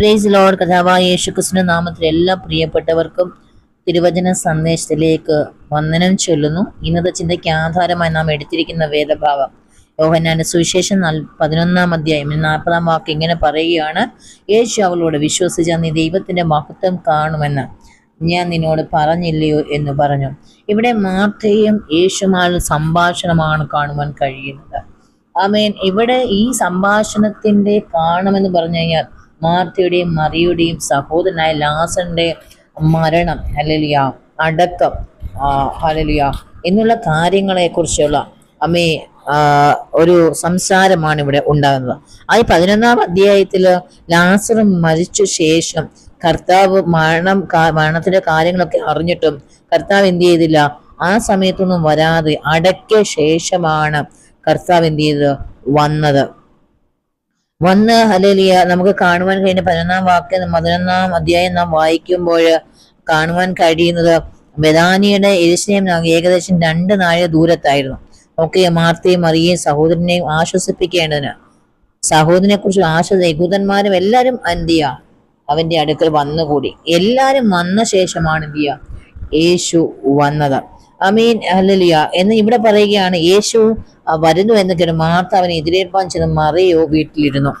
Praise load കഥാവായ യേശുക്രിസ്തുവിന്റെ നാമത്തിൽ എല്ലാ പ്രിയപ്പെട്ടവർക്കും തിരുവചന സന്ദേശത്തിലേക്ക് വന്ദനം ചൊല്ലുന്നു. ഇന്നത്തെ ചിന്തയ്ക്ക് ആധാരമായി നാം എടുത്തിരിക്കുന്ന വേദഭാവം. യോഹന്നാന്റെ സുവിശേഷം പതിനൊന്നാം അധ്യായം നാൽപ്പതാം വാക്ക് ഇങ്ങനെ പറയുകയാണ് യേശു അവളോട് വിശ്വസിച്ച നീ ദൈവത്തിന്റെ മഹത്വം കാണുമെന്ന് ഞാൻ നിന്നോട് പറഞ്ഞില്ലയോ എന്ന് പറഞ്ഞു. ഇവിടെ മാർത്തയും യേശുമാൽ സംഭാഷണമാണ് കാണുവാൻ കഴിയുന്നത്. ആമേൻ. ഇവിടെ ഈ സംഭാഷണത്തിന്റെ കാണുമെന്ന് പറഞ്ഞു കഴിഞ്ഞാൽ മാർത്തയുടെയും മറിയുടെയും സഹോദരനായ ലാസന്റെ മരണം ഹലലിയ അടക്കം ഹലലിയ എന്നുള്ള കാര്യങ്ങളെ കുറിച്ചുള്ള അമ്മേ ഒരു സംസാരമാണ് ഇവിടെ ഉണ്ടാകുന്നത്. ഈ പതിനൊന്നാം അധ്യായത്തിൽ ലാസർ മരിച്ച ശേഷം കർത്താവ് മരണം മരണത്തിന്റെ കാര്യങ്ങളൊക്കെ അറിഞ്ഞിട്ടും കർത്താവ് എന്ത് ചെയ്തില്ല? ആ സമയത്തൊന്നും വരാതെ അടയ്ക്ക ശേഷമാണ് കർത്താവ് എന്ത് ചെയ്തത്? വന്നത്. വന്ന് ഹലേലിയ നമുക്ക് കാണുവാൻ കഴിഞ്ഞ പതിനൊന്നാം വാക്യം പതിനൊന്നാം അധ്യായം നാം വായിക്കുമ്പോൾ കാണുവാൻ കഴിയുന്നത് ബദാനിയുടെ എരിശിനെയും ഏകദേശം രണ്ട് നാഴ ദൂരത്തായിരുന്നു. ഒക്കെ മാർത്തയും മറിയയും സഹോദരനെയും ആശ്വസിപ്പിക്കേണ്ടതിന്. സഹോദരനെ കുറിച്ച് ആശ്വസ യഹൂദന്മാരും എല്ലാരും എന്ത് അവന്റെ അടുക്കൽ വന്നുകൂടി. എല്ലാരും വന്ന ശേഷമാണ് എന്ത് ചെയ്യുക യേശു വന്നത്. അമീൻ ഹല്ലേലൂയ. എന്ന് ഇവിടെ പറയുകയാണ് യേശു വരുന്നു എന്നൊക്കെയാണ്. മാർത്ത അവനെ എതിരേൽപ്പാൻ ചെന്ന് മറിയോ വീട്ടിലിരുന്നു.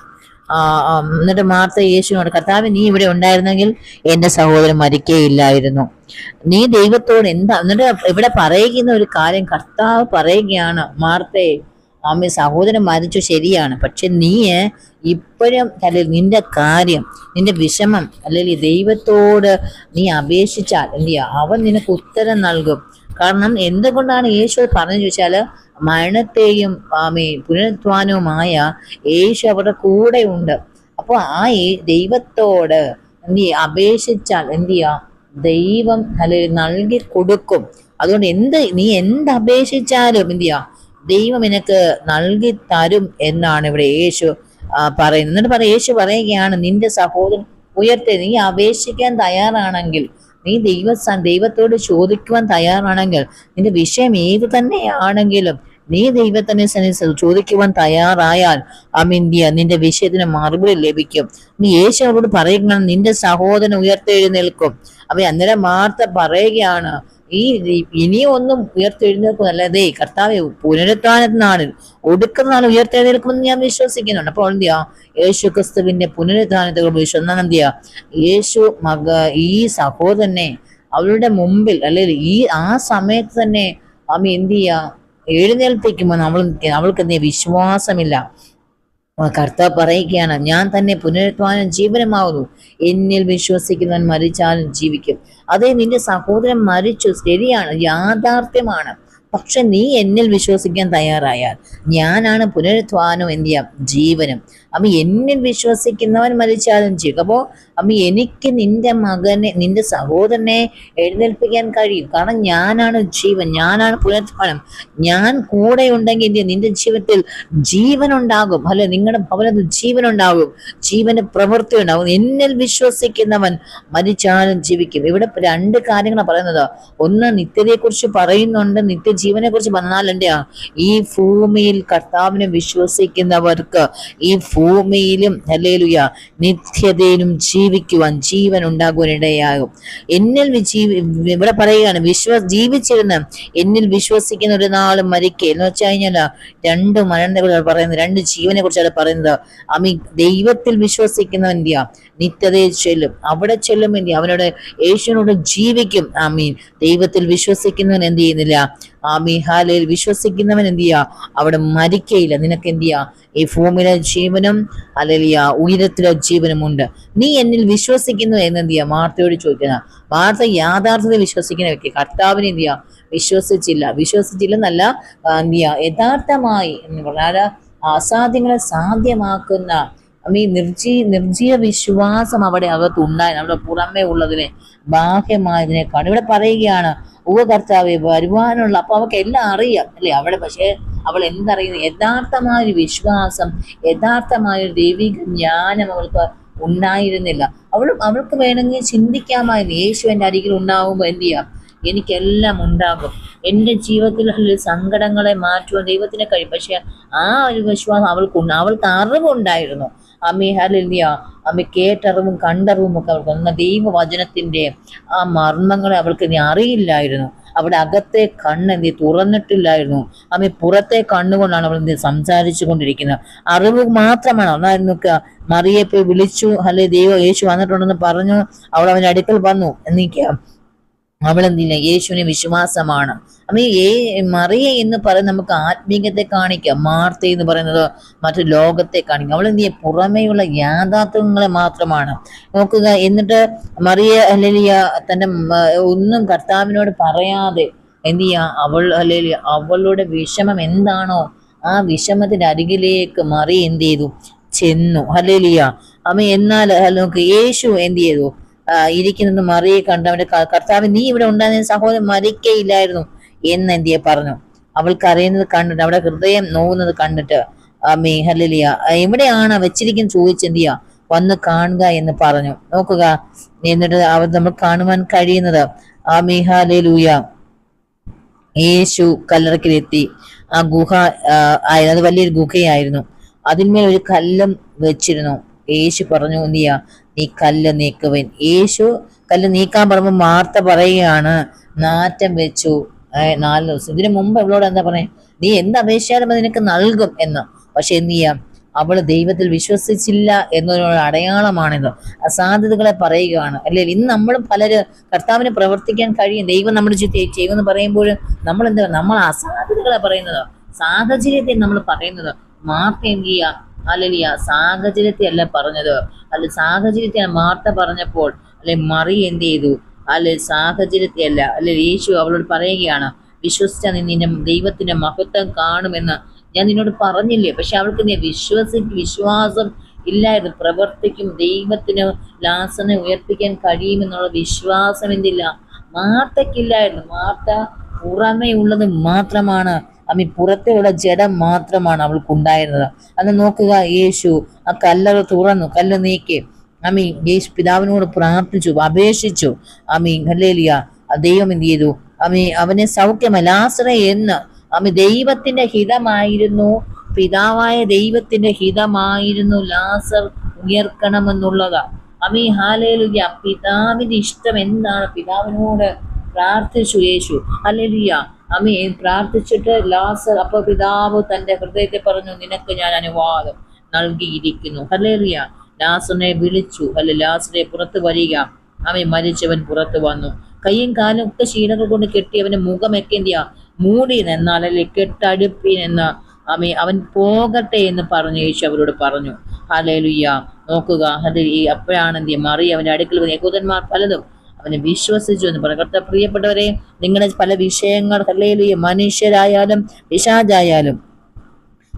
എന്നിട്ട് മാർത്ത യേശുവിനോട് കർത്താവ് നീ ഇവിടെ ഉണ്ടായിരുന്നെങ്കിൽ എന്റെ സഹോദരൻ മരിക്കേയില്ലായിരുന്നു. നീ ദൈവത്തോട് എന്താ എന്നിട്ട് ഇവിടെ പറയുന്ന ഒരു കാര്യം കർത്താവ് പറയുകയാണ് മാർത്തയെ അമ്മ സഹോദരൻ മരിച്ചു ശരിയാണ്. പക്ഷെ നീ ഇപ്പോഴും അല്ലെങ്കിൽ നിന്റെ കാര്യം നിന്റെ വിഷമം അല്ലെങ്കിൽ ദൈവത്തോട് നീ അപേക്ഷിച്ചാൽ അല്ലെ അവൻ നിനക്ക് ഉത്തരം നൽകും. കാരണം എന്തുകൊണ്ടാണ് യേശു പറഞ്ഞു ചോദിച്ചാൽ മരണത്തെയും ആമേ പുനരുത്വാനവുമായ യേശു അവരുടെ കൂടെ ഉണ്ട്. അപ്പോൾ ആ ദൈവത്തോട് എന്ത് ചെയ്യുക അപേക്ഷിച്ചാൽ എന്ത് ചെയ്യുക ദൈവം നൽകി കൊടുക്കും അതുകൊണ്ട് എന്ത് നീ എന്ത് അപേക്ഷിച്ചാലും എന്ത് ചെയ്യുക ദൈവം നിനക്ക് നൽകി തരും എന്നാണ് ഇവിടെ യേശു പറയുന്നത്. എന്നിട്ട് പറ യേശു പറയുകയാണ് നിന്റെ സഹോദരൻ ഉയർത്തെ നീ അപേക്ഷിക്കാൻ തയ്യാറാണെങ്കിൽ നീ ദൈവ ദൈവത്തോട് ചോദിക്കുവാൻ തയ്യാറാണെങ്കിൽ നിന്റെ വിഷയം ഏത് തന്നെയാണെങ്കിലും നീ ദൈവത്തിനെ ചോദിക്കുവാൻ തയ്യാറായാൽ അമിന്ത്യ നിന്റെ വിഷയത്തിന് മറുപടി ലഭിക്കും. നീ യേശു അവരോട് പറയുക നിന്റെ സഹോദരൻ ഉയർത്തെഴുന്നേൽക്കും. അപ്പൊ അന്നേരം വാർത്ത പറയുകയാണ് ഈ ഇനിയൊന്നും ഒന്നും ഉയർത്തെഴുന്നേൽക്കും അല്ലാതെ കർത്താവെ പുനരുത്ഥാനത്തിനാണ് ഒടുക്കുന്ന നാൾ ഉയർത്തെഴുന്നേൽക്കുമെന്ന് ഞാൻ വിശ്വസിക്കുന്നുണ്ട്. അപ്പോൾ എന്ത് ചെയ്യാ യേശു ക്രിസ്തുവിന്റെ പുനരുദ്ധാനത്തെ വിശ്വസം എന്ത് ചെയ്യാ യേശു മക ഈ സഹോദരനെ അവരുടെ മുമ്പിൽ അല്ലെങ്കിൽ ഈ ആ സമയത്ത് തന്നെ അമ്മ എന്ത് ചെയ്യാ എഴുന്നേൽപ്പിക്കുമ്പോൾ നമ്മൾ അവൾക്ക് എന്തെങ്കിലും വിശ്വാസമില്ല കർത്താവ് പറയുകയാണ് ഞാൻ തന്നെ പുനരുത്വാനം ജീവനമാവുന്നു. എന്നിൽ വിശ്വസിക്കുന്നവൻ മരിച്ചാലും ജീവിക്കും. അതേ നിന്റെ സഹോദരൻ മരിച്ചു ശരിയാണ് യാഥാർത്ഥ്യമാണ്. പക്ഷെ നീ എന്നിൽ വിശ്വസിക്കാൻ തയ്യാറായാൽ ഞാനാണ് പുനരുത്ഥാനം എന്ത് ചെയ്യാം ജീവനും. അമ്മ എന്നിൽ വിശ്വസിക്കുന്നവൻ മരിച്ചാലും ജീവിക്കും അപ്പോ അമ്മ എനിക്ക് നിന്റെ മകനെ നിന്റെ സഹോദരനെ എഴുന്നേൽപ്പിക്കാൻ കഴിയും. കാരണം ഞാനാണ് ജീവൻ ഞാനാണ് പുനരുത്ഥാനം. ഞാൻ കൂടെ ഉണ്ടെങ്കിൽ എന്ത് ചെയ്യും? നിന്റെ ജീവിതത്തിൽ ജീവൻ ഉണ്ടാകും അല്ലെ? നിങ്ങളുടെ ഭവനത്തിൽ ജീവൻ ഉണ്ടാകും ജീവന്റെ പ്രവൃത്തി ഉണ്ടാകും. എന്നിൽ വിശ്വസിക്കുന്നവൻ മരിച്ചാലും ജീവിക്കും. ഇവിടെ രണ്ട് കാര്യങ്ങളാണ് പറയുന്നത്. ഒന്ന് നിത്യതയെ പറയുന്നുണ്ട്. പറയുന്നുണ്ട് നിത്യജീവനെ കുറിച്ച് പറഞ്ഞാൽ ഈ ഭൂമിയിൽ കർത്താവിനെ വിശ്വസിക്കുന്നവർക്ക് ഈ ഭൂമിയിലും ഹല്ലേലൂയ നിത്യതയിലും ജീവിക്കുവാൻ ജീവൻ ഉണ്ടാകുവാൻ ഇടയാകും. എന്നിൽ ജീവി ഇവിടെ പറയുകയാണ് വിശ്വ ജീവിച്ചിരുന്ന എന്നിൽ വിശ്വസിക്കുന്ന ഒരു നാളും മരിക്കുക എന്ന് വെച്ച് കഴിഞ്ഞാൽ രണ്ട് മരണത്തെ കുറിച്ച് പറയുന്നത് രണ്ട് ജീവനെ കുറിച്ചാണ് പറയുന്നത് അമി ദൈവത്തിൽ വിശ്വസിക്കുന്നവന്റെ നിത്യതയിൽ ചെല്ലും. അവിടെ ചെല്ലും ചെയ്യും? അവനോട് യേശുവിനോട് ജീവിക്കും. ആമീൻ ദൈവത്തിൽ വിശ്വസിക്കുന്നവൻ എന്ത് ചെയ്യുന്നില്ല? ആമീൻ ഹാലയിൽ വിശ്വസിക്കുന്നവൻ എന്ത് ചെയ്യാ? അവിടെ മരിക്കയില്ല. നിനക്ക് എന്ത് ചെയ്യാ? ഈ ഭൂമിയിലെ ജീവനും അല്ലെങ്കിൽ ഉയരത്തിലെ ജീവനും ഉണ്ട്. നീ എന്നിൽ വിശ്വസിക്കുന്നു എന്ന് എന്ത് ചെയ്യാ? മാർത്തയോട് ചോദിക്കുന്ന. മാർത്ത യാഥാർത്ഥ്യത്തിൽ വിശ്വസിക്കുന്ന വ്യക്തി. കർത്താവിന് എന്ത് ചെയ്യാ? വിശ്വസിച്ചില്ല. വിശ്വസിച്ചില്ലെന്നല്ല ആ, എന്ത് ചെയ്യാ? യഥാർത്ഥമായി എന്ന് പറഞ്ഞാൽ അസാധ്യങ്ങളെ സാധ്യമാക്കുന്ന ഈ നിർജീ നിർജീവ വിശ്വാസം അവിടെ അകത്ത് ഉണ്ടായി. അവിടെ പുറമേ ഉള്ളതിനെ ബാഹ്യമായതിനേക്കാൾ. ഇവിടെ പറയുകയാണ് ഓ കർത്താവെ വരുവാനുള്ള അപ്പൊ അവൾക്ക് എല്ലാം അറിയാം അല്ലേ? അവൾ പക്ഷേ അവൾ എന്തറിയുന്നു? യഥാർത്ഥമായൊരു വിശ്വാസം യഥാർത്ഥമായൊരു ദൈവിക ജ്ഞാനം അവൾക്ക് ഉണ്ടായിരുന്നില്ല. അവൾ അവൾക്ക് വേണമെങ്കിൽ ചിന്തിക്കാമായിരുന്നു. യേശു എന്റെ അരികിൽ ഉണ്ടാവുമ്പോൾ എന്ത് ചെയ്യാം? എനിക്കെല്ലാം ഉണ്ടാകും. എന്റെ ജീവിതത്തിലുള്ള സങ്കടങ്ങളെ മാറ്റുവാൻ ദൈവത്തിനെ കഴിയും. പക്ഷെ ആ ഒരു വിശ്വാസം അവൾക്കുണ്ട്. അവൾക്ക് അറിവുണ്ടായിരുന്നു. അമ്മി ഹലിയ അമ്മ കേട്ടറിവും കണ്ടറിവും ഒക്കെ അവൾക്ക് എന്ന ദൈവവചനത്തിന്റെ ആ മർമ്മങ്ങളെ അവൾക്ക് ഇനി അറിയില്ലായിരുന്നു. അവിടെ അകത്തെ കണ്ണ് നീ തുറന്നിട്ടില്ലായിരുന്നു. അമ്മ പുറത്തെ കണ്ണുകൊണ്ടാണ് അവൾ നീ സംസാരിച്ചു കൊണ്ടിരിക്കുന്നത്. അറിവ് മാത്രമാണ്. ഒന്നായിരുന്നു മറിയെ പോയി വിളിച്ചു അല്ലെ ദൈവം യേശു വന്നിട്ടുണ്ടെന്ന് പറഞ്ഞു. അവൾ അവന്റെ അടുക്കൽ വന്നു. എന്നീക്ക അവളെന്തില്ല യേശുവിന് വിശ്വാസമാണ്. അപ്പൊ ഏ മറിയ എന്ന് പറയുന്നത് നമുക്ക് ആത്മീയത്തെ കാണിക്കാം. മാർത്ത എന്ന് പറയുന്നത് മറ്റു ലോകത്തെ കാണിക്കാം. അവൾ എന്ത് ചെയ്യുക പുറമേയുള്ള യാഥാർത്ഥ്യങ്ങളെ മാത്രമാണ്. നോക്കുക എന്നിട്ട് മറിയ അല്ലെങ്കിൽ തന്റെ ഒന്നും കർത്താവിനോട് പറയാതെ എന്ത് ചെയ്യുക? അവൾ അല്ലെങ്കിൽ അവളുടെ വിഷമം എന്താണോ ആ വിഷമത്തിന്റെ അരികിലേക്ക് മറിയ എന്ത് ചെയ്തു? ചെന്നു. അല്ലെങ്കിൽ അമ്മ എന്നാൽ നോക്ക് യേശു എന്ത് ചെയ്തു? ഇരിക്കുന്നത് മറിയെ കണ്ട് അവന്റെ ക- കർത്താവ് നീ ഇവിടെ ഉണ്ടായിരുന്ന സഹോദരൻ മരിക്കയില്ലായിരുന്നു എന്ന് എന്തിയെ പറഞ്ഞു. അവൾക്ക് അറിയുന്നത് കണ്ടിട്ട് അവിടെ ഹൃദയം നോവുന്നത് കണ്ടിട്ട് അമ്മേ ഹല്ലേലിയ. എവിടെയാണ് വെച്ചിരിക്കുന്നത് ചോദിച്ച് എന്ത് വന്ന് കാണുക എന്ന് പറഞ്ഞു. നോക്കുക. എന്നിട്ട് അവർ നമ്മൾ കാണുവാൻ കഴിയുന്നത് ആ മേഹാലൂയ യേശു കല്ലറക്കിലെത്തി. ആ ഗുഹ ആ, അത് വലിയൊരു ഗുഹയായിരുന്നു. അതിന്മേൽ ഒരു കല്ലും വെച്ചിരുന്നു. യേശു പറഞ്ഞു എന്ത് ചെയ്യാ? നീ കല്ല് നീക്കുവൻ. യേശു കല്ല് നീക്കാൻ പറയുമ്പോൾ മാർത്ത പറയുകയാണ് നാറ്റം വെച്ചു. നാല് ദിവസം. ഇതിനു മുമ്പ് അവളോട് എന്താ പറയാ നീ എന്ത് അപേക്ഷിച്ചാലും അത് നിനക്ക് നൽകും എന്ന്. പക്ഷെ എന്ത് ചെയ്യാം? അവൾ ദൈവത്തിൽ വിശ്വസിച്ചില്ല എന്നൊരു അടയാളമാണിത്. അസാധ്യതകളെ പറയുകയാണ്. അല്ലേ? ഇന്ന് നമ്മൾ പലര് കർത്താവിന് പ്രവർത്തിക്കാൻ കഴിയും. ദൈവം നമ്മുടെ ചുറ്റും ചെയ്യുമെന്ന് പറയുമ്പോഴും നമ്മൾ എന്താ നമ്മൾ അസാധ്യതകളെ പറയുന്നത് സാഹചര്യത്തെ നമ്മൾ പറയുന്നത്. മാർത്ത എന്ത് ചെയ്യുക അല്ലലിയ സാഹചര്യത്തെ അല്ല പറഞ്ഞത്. അല്ലെ സാഹചര്യത്തെ മാർത്ത പറഞ്ഞപ്പോൾ അല്ലെ മറി എന്ത് ചെയ്തു അല്ലെ സാഹചര്യത്തെ അല്ല അല്ലെ യേശു അവളോട് പറയുകയാണ് വിശ്വസിച്ച നീ നിന്റെ ദൈവത്തിന്റെ മഹത്വം കാണുമെന്ന് ഞാൻ നിന്നോട് പറഞ്ഞില്ലേ? പക്ഷെ അവൾക്ക് നീ വിശ്വസി വിശ്വാസം ഇല്ലായിരുന്നു. പ്രവർത്തിക്കും ദൈവത്തിന് ലാസനെ ഉയർപ്പിക്കാൻ കഴിയുമെന്നുള്ള വിശ്വാസം എന്തില്ല? മാർത്തക്കില്ലായിരുന്നു മാർത്ത പുറമേ ഉള്ളത് മാത്രമാണ്. അമ്മി പുറത്തെയുള്ള ജഡം മാത്രമാണ് അവൾക്കുണ്ടായിരുന്നത്. അന്ന് നോക്കുക യേശു ആ കല്ലറ തുറന്നു കല്ല് നീക്കി അമ്മി യേശു പിതാവിനോട് പ്രാർത്ഥിച്ചു അപേക്ഷിച്ചു അമ്മി ഹല്ലേലിയ ആ ദൈവം എന്ത് ചെയ്തു? അമ്മി അവനെ സൗഖ്യമല്ല ലാസറ എന്ന് അമ്മി ദൈവത്തിന്റെ ഹിതമായിരുന്നു പിതാവായ ദൈവത്തിന്റെ ഹിതമായിരുന്നു ലാസർ ഉയർക്കണമെന്നുള്ളത്. അമ്മി ഹാലേലുയ പിതാവിന്റെ ഇഷ്ടം എന്താണ്? പിതാവിനോട് പ്രാർത്ഥിച്ചു യേശു അല്ലെലിയ അമ്മി പ്രാർത്ഥിച്ചിട്ട് ലാസർ അപ്പൊ പിതാവ് തന്റെ ഹൃദയത്തെ പറഞ്ഞു നിനക്ക് ഞാൻ അനുവാദം നൽകിയിരിക്കുന്നു. ഹലേറിയ ലാസറിനെ വിളിച്ചു. അല്ലെ ലാസറെ പുറത്ത് വരിക. അമ്മ മരിച്ചവൻ പുറത്ത് വന്നു. കയ്യും കാലും ഒക്കെ ശീലകൾ കൊണ്ട് കെട്ടി അവന്റെ മുഖം എന്ത് ചെയ്യാ മൂടി നിന്നാൽ അല്ലെ കെട്ടടുപ്പിനെന്ന് അമ്മ അവൻ പോകട്ടെ എന്ന് പറഞ്ഞു യേശു അവരോട് പറഞ്ഞു. ഹലേലുയ്യ നോക്കുക ഈ അപ്പോഴാണ് എന്ത് മറി അവന്റെ അടുക്കൽ യഹൂദന്മാർ പലതും അവനെ വിശ്വസിച്ചു എന്ന് പറഞ്ഞു. കർത്താവ് പ്രിയപ്പെട്ടവരെ നിങ്ങളെ പല വിഷയങ്ങൾ ഹല്ലേലൂയ മനുഷ്യരായാലും പിശാചായാലും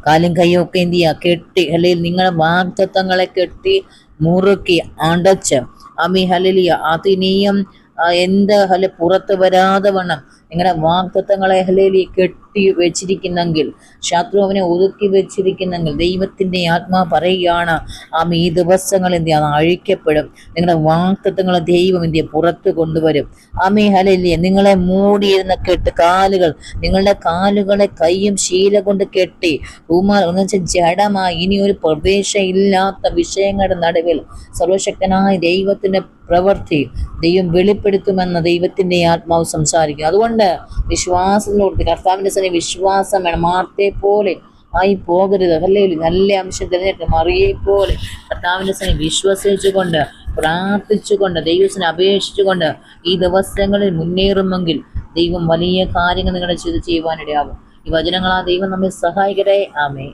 കാലും കൈയും എന്ത് ചെയ്യുക? കെട്ടി അല്ലെങ്കിൽ നിങ്ങളുടെ വാഗ്ദത്വങ്ങളെ കെട്ടി മുറുക്കി അടച്ച്. അമി ഹലിയ അതിനെയും എന്ത് ഹല പുറത്ത് വരാതെ വണ്ണം നിങ്ങളുടെ വാഗ്ദത്വങ്ങളെ ഹലേലി കെട്ടി വെച്ചിരിക്കുന്നെങ്കിൽ ശത്രുവിനെ ഒതുക്കി വെച്ചിരിക്കുന്നെങ്കിൽ ദൈവത്തിന്റെ ആത്മാ പറയുകയാണ് ആ ഈ ദിവസങ്ങൾ എന്ത് അഴിക്കപ്പെടും. നിങ്ങളുടെ വാക്തത്വങ്ങൾ ദൈവം എന്ത്? പുറത്ത് കൊണ്ടുവരും. ആമേ ഹലല്ലേ നിങ്ങളെ മൂടിയിരുന്ന കെട്ട് കാലുകൾ നിങ്ങളുടെ കാലുകളെ കൈയും ശീല കൊണ്ട് കെട്ടി ഉമാർ എന്ന് വെച്ചാൽ ജഡമായി. ഇനി ഒരു പ്രവേശമില്ലാത്ത വിഷയങ്ങളുടെ നടുവിൽ സർവശക്തനായ ദൈവത്തിന്റെ പ്രവൃത്തി ദൈവം വെളിപ്പെടുത്തുമെന്ന ദൈവത്തിന്റെ ആത്മാവ് സംസാരിക്കും അതുകൊണ്ട് വിശ്വാസത്തിലോട്ട് കർത്താവിന്റെ സനെ വിശ്വാസം വേണം. മാർത്തെ പോലെ ആയി പോകരുത്. അല്ലേ നല്ല അംശം തിരഞ്ഞെടുത്ത് മറിയെ പോലെ കർത്താവിന്റെ സനെ വിശ്വസിച്ചുകൊണ്ട് പ്രാർത്ഥിച്ചുകൊണ്ട് ദൈവത്തിനെ അപേക്ഷിച്ചുകൊണ്ട് ഈ ദിവസങ്ങളിൽ മുന്നേറുമെങ്കിൽ ദൈവം വലിയ കാര്യങ്ങൾ നിങ്ങളുടെ ചെയ്ത് ചെയ്യുവാനിടയാവും ഈ വചനങ്ങളാ ദൈവം നമ്മെ സഹായിക്കട്ടെ. ആമേ